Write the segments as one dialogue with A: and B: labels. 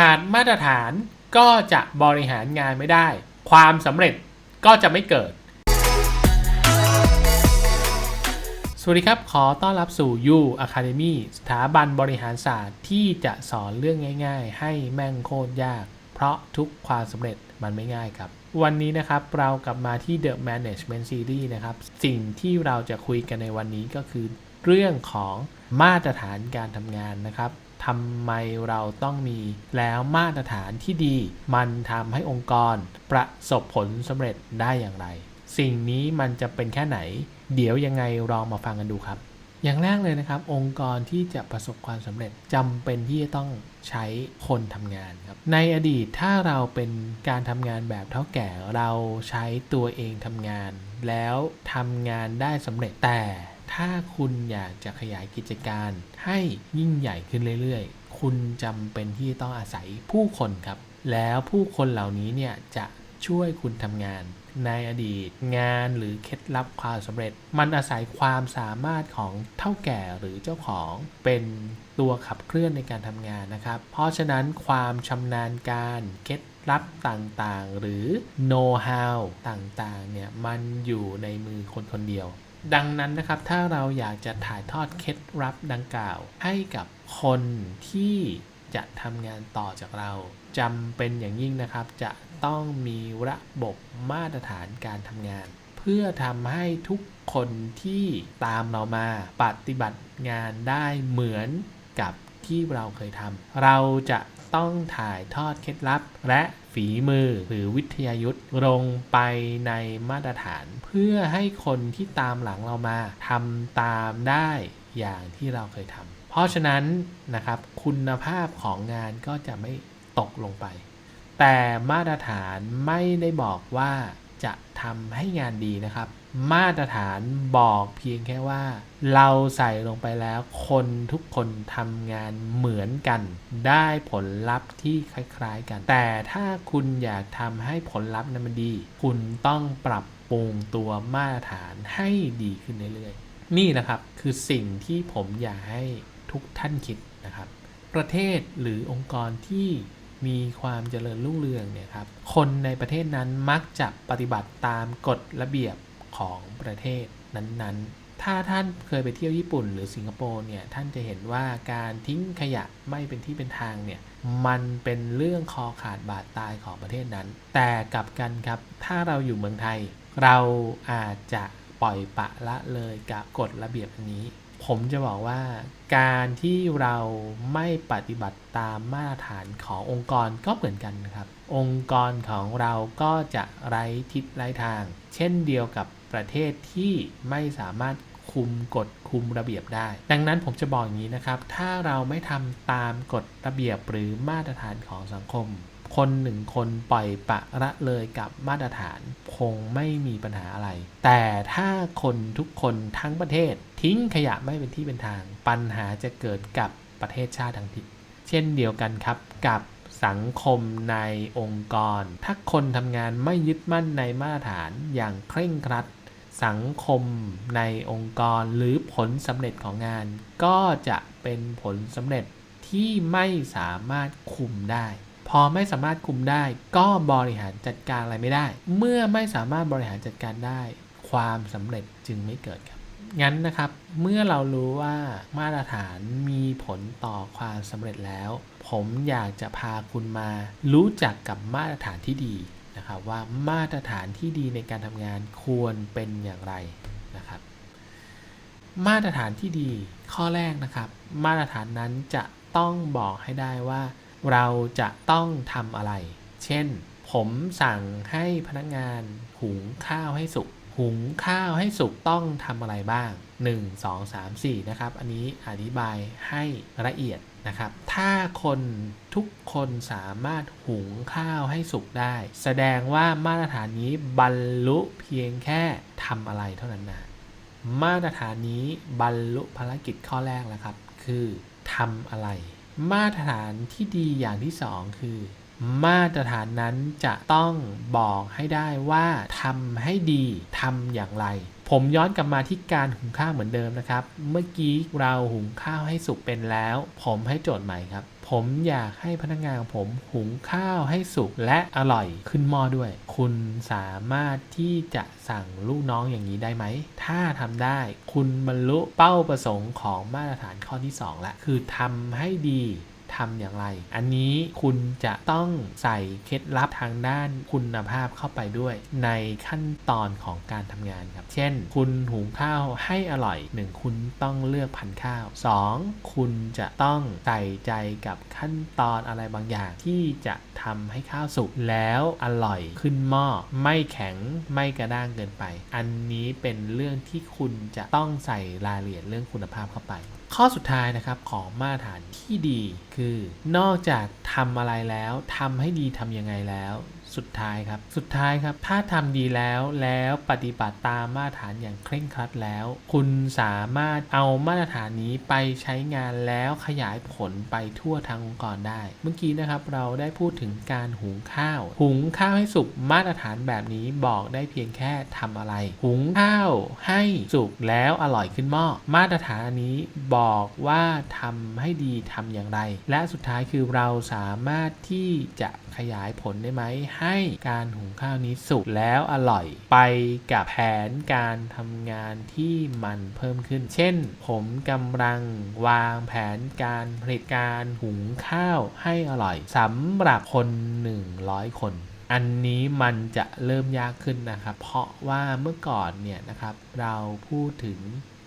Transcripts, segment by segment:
A: ขาดมาตรฐานก็จะบริหารงานไม่ได้ ความสำเร็จก็จะไม่เกิด สวัสดีครับ ขอต้อนรับสู่ U Academy สถาบันบริหารศาสตร์ที่จะสอนเรื่องง่ายๆ ให้แม่งโคตรยาก เพราะทุกความสำเร็จมันไม่ง่ายครับ วันนี้นะครับเรากลับมาที่ The Management Series นะครับ สิ่งที่เราจะคุยกันในวันนี้ก็คือเรื่องของมาตรฐานการทำงานนะครับ ทำไมเราต้องมีแล้วมาตรฐานที่ดี มันทำให้องค์กร ประสบผลสำเร็จได้อย่างไร สิ่งนี้มันจะเป็นแค่ไหน เดี๋ยวยังไงลองมาฟังกันดูครับ อย่างแรกเลยนะครับ องค์กรที่จะประสบความสำเร็จจำเป็นที่จะต้องใช้คนทำงานครับ ในอดีตถ้าเราเป็นการทำงานแบบเท่าแก่เราใช้ตัวเองทำงาน แล้วทำงานได้สำเร็จแต่ ถ้าคุณอยากจะขยายกิจการให้ยิ่งใหญ่ขึ้นเรื่อยๆ คุณจำเป็นที่ต้องอาศัยผู้คนครับ แล้วผู้คนเหล่านี้เนี่ยจะช่วยคุณทำงานในอดีตงานหรือเคล็ดลับความสำเร็จ มันอาศัยความสามารถของเท่าแก่หรือเจ้าของเป็นตัวขับเคลื่อนในการทำงานนะครับ เพราะฉะนั้นความชำนาญการเคล็ดลับต่างๆ หรือ know how ต่างๆเนี่ยมันอยู่ในมือคนคนเดียว ดังนั้นนะครับ ถ้าเราอยากจะถ่ายทอดเคล็ดลับดังกล่าว ให้กับคนที่จะทำงานต่อจากเราจำเป็นอย่างยิ่งนะครับ จะต้องมีระบบมาตรฐานการทำงาน เพื่อทำให้ทุกคนที่ตามเรามาปฏิบัติงานได้เหมือนกับที่เราเคยทำ เราจะต้องถ่ายทอดเคล็ดลับ และ ฝีมือหรือวิทยายุทธ์ลงไปในมาตรฐาน เพื่อให้คนที่ตามหลังเรามาทำตามได้อย่างที่เราเคยทำเพราะฉะนั้นนะครับคุณภาพของงานก็จะไม่ตกลงไป แต่มาตรฐานไม่ได้บอกว่าจะทำให้งานดีนะครับ มาตรฐานบอกเพียงแค่ว่า เราใส่ลงไปแล้วคนทุกคนทำงานเหมือนกัน ได้ผลลัพธ์ที่คล้ายๆกัน แต่ถ้าคุณอยากทำให้ผลลัพธ์นั้นมันดี คุณต้องปรับปรุงตัวมาตรฐานให้ดีขึ้นเรื่อยๆ นี่นะครับคือสิ่งที่ผมอยากให้ทุกท่านคิดนะครับ ประเทศหรือองค์กรที่มีความเจริญรุ่งเรืองเนี่ยครับ คนในประเทศนั้นมักจะปฏิบัติตามกฎระเบียบ ของประเทศนั้นๆ ถ้าท่านเคยไปเที่ยวญี่ปุ่นหรือสิงคโปร์เนี่ยท่านจะเห็นว่าการทิ้งขยะไม่เป็นที่เป็นทางเนี่ยมันเป็นเรื่องคอขาดบาดตายของประเทศนั้น แต่กลับกันครับ ถ้าเราอยู่เมืองไทย เราอาจจะปล่อยปะละเลยกับกฎระเบียบอันนี้ ผมจะบอกว่าการที่เราไม่ปฏิบัติตามมาตรฐานขององค์กรก็เหมือนกันนะครับ องค์กรของเราก็จะไร้ทิศไร้ทาง เช่นเดียวกับ ประเทศที่ไม่สามารถคุมกฎคุมระเบียบได้ ดังนั้นผมจะบอกอย่างนี้นะครับ ถ้าเราไม่ทำตามกฎระเบียบหรือมาตรฐานของสังคม คนหนึ่งคนปล่อยปะละเลยกับมาตรฐานคงไม่มีปัญหาอะไร แต่ถ้าคนทุกคนทั้งประเทศ ทิ้งขยะไม่เป็นที่เป็นทาง ปัญหาจะเกิดกับประเทศชาติทั้งทิศเช่นเดียวกันครับกับสังคมในองค์กร ถ้าคนทำงานไม่ยึดมั่นในมาตรฐานอย่างเคร่งครัด สังคมในองค์กรหรือผลสำเร็จของงาน ก็จะเป็นผลสำเร็จที่ไม่สามารถคุมได้ พอไม่สามารถคุมได้ ก็บริหารจัดการอะไรไม่ได้ เมื่อไม่สามารถบริหารจัดการได้ ความสำเร็จจึงไม่เกิดครับงั้นนะครับเมื่อเรารู้ว่ามาตรฐานมีผลต่อความสำเร็จแล้ว ผมอยากจะพาคุณมารู้จักกับมาตรฐานที่ดี นะครับว่ามาตรฐานที่ดีในการทำงานควรเป็นอย่างไรนะครับ มาตรฐานที่ดีข้อแรกนะครับ มาตรฐานนั้นจะต้องบอกให้ได้ว่า เราจะต้องทำอะไร เช่น ผมสั่งให้พนักงานหุงข้าวให้สุก หุงข้าวให้สุกต้องทำอะไรบ้าง 1 2 3 4 นะครับ อันนี้อธิบายให้ละเอียดนะครับ ถ้าคนทุกคนสามารถหุงข้าวให้สุกได้ แสดงว่ามาตรฐานนี้บรรลุเพียงแค่ทำอะไรเท่านั้นนะมาตรฐานนี้บรรลุภารกิจข้อแรกแล้วครับ คือทำอะไร มาตรฐานที่ดีอย่างที่สองคือ มาตรฐานนั้นจะต้องบอกให้ได้ว่าทำให้ดีทำอย่างไร ผมย้อนกลับมาที่การหุงข้าวเหมือนเดิมนะครับ เมื่อกี้เราหุงข้าวให้สุกเป็นแล้ว ผมให้โจทย์ใหม่ครับ ผมอยากให้พนักงานของผมหุงข้าวให้สุกและอร่อยขึ้นหม้อด้วย คุณสามารถที่จะสั่งลูกน้องอย่างนี้ได้ไหม ถ้าทำได้ คุณบรรลุเป้าประสงค์ของมาตรฐานข้อที่2ละคือทำให้ดี ทำอย่างไร อันนี้คุณจะต้องใส่เคล็ดลับทางด้านคุณภาพเข้าไปด้วย ในขั้นตอนของการทำงานครับ เช่น คุณหุงข้าวให้อร่อย 1 คุณต้องเลือกพันธุ์ข้าว 2 คุณจะต้องใส่ใจกับขั้นตอนอะไรบางอย่างที่จะทำให้ข้าวสุกแล้วอร่อยขึ้นหม้อไม่แข็งไม่กระด้างเกินไป อันนี้เป็นเรื่องที่คุณจะต้องใส่รายละเอียดเรื่องคุณภาพเข้าไป ข้อสุดท้ายนะครับของมาตรฐานที่ดี คือนอกจากทำอะไรแล้วทำให้ดีทำยังไงแล้ว สุดท้ายครับ สุดท้ายครับ ถ้าทำดีแล้วแล้วปฏิบัติตามมาตรฐานอย่างเคร่งครัดแล้ว คุณสามารถเอามาตรฐานนี้ไปใช้งานแล้วขยายผลไปทั่วทั้งองค์กรได้ เมื่อกี้นะครับเราได้พูดถึงการหุงข้าว หุงข้าวให้สุกมาตรฐานแบบนี้บอกได้เพียงแค่ทำอะไร หุงข้าวให้สุกแล้วอร่อยขึ้นหม้อมาตรฐานนี้บอกว่าทำให้ดีทำอย่างไร และสุดท้ายคือเราสามารถที่จะขยายผลได้ไหมใให้การหุงข้าวนี้สุกแล้วอร่อย ไปกับแผนการทำงานที่มันเพิ่มขึ้น เช่น ผมกำลังวางแผนการผลิตการหุงข้าวให้อร่อยสำหรับคน 100 คนอันนี้มันจะเริ่มยากขึ้นนะครับ เพราะว่าเมื่อก่อนเนี่ยนะครับ เราพูดถึง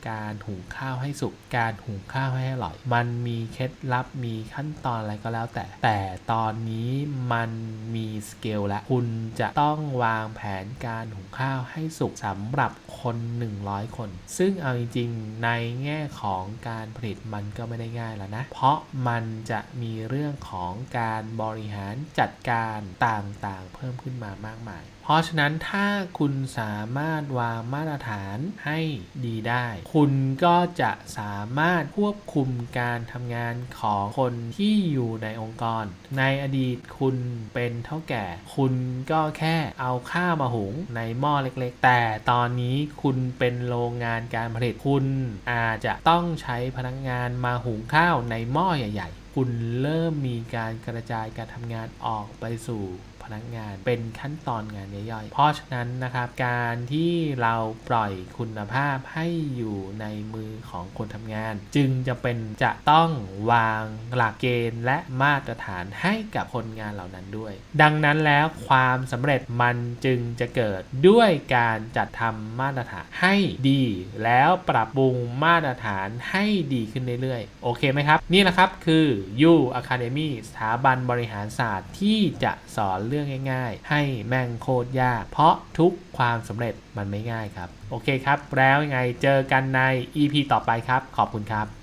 A: การหุงข้าวให้สุก การหุงข้าวให้อร่อย มันมีเคล็ดลับ มีขั้นตอนอะไรก็แล้วแต่ แต่ตอนนี้มันมีสเกลและ คุณจะต้องวางแผนการหุงข้าวให้สุกสำหรับคน 100 คน ซึ่งเอาจริงๆ ในแง่ของการผลิตมันก็ไม่ได้ง่ายแล้วนะ เพราะมันจะมีเรื่องของการบริหารจัดการต่างๆ เพิ่มขึ้นมามากมายเพราะฉะนั้นถ้าคุณสามารถวางมาตรฐานให้ดีได้ คุณก็จะสามารถควบคุมการทำงานของคนที่อยู่ในองค์กร ในอดีตคุณเป็นเท่าแก่ คุณก็แค่เอาข้าวมาหุงในหม้อเล็กๆ แต่ตอนนี้คุณเป็นโรงงานการผลิตคุณอาจจะต้องใช้พนักงานมาหุงข้าวในหม้อใหญ่ ๆ คุณเริ่มมีการกระจายการทำงานออกไปสู่พนักงานเป็นขั้นตอนงานย่อยๆ เพราะฉะนั้นนะครับ การที่เราปล่อยคุณภาพให้อยู่ในมือของคนทำงาน จึงจะเป็นจะต้องวางหลักเกณฑ์และมาตรฐานให้กับคนงานเหล่านั้นด้วย ดังนั้นแล้วความสำเร็จมันจึงจะเกิดด้วยการจัดทำมาตรฐานให้ดี แล้วปรับปรุงมาตรฐานให้ดีขึ้นเรื่อยๆ โอเคไหมครับ นี่แหละครับคือ U Academy สถาบันบริหารศาสตร์ที่จะสอนเรื่องง่าย ๆ ให้แม่งโคตรยาก เพราะทุกความสำเร็จมันไม่ง่ายครับ โอเคครับ แล้วยังไงเจอกันใน EP ต่อไปครับ ขอบคุณครับ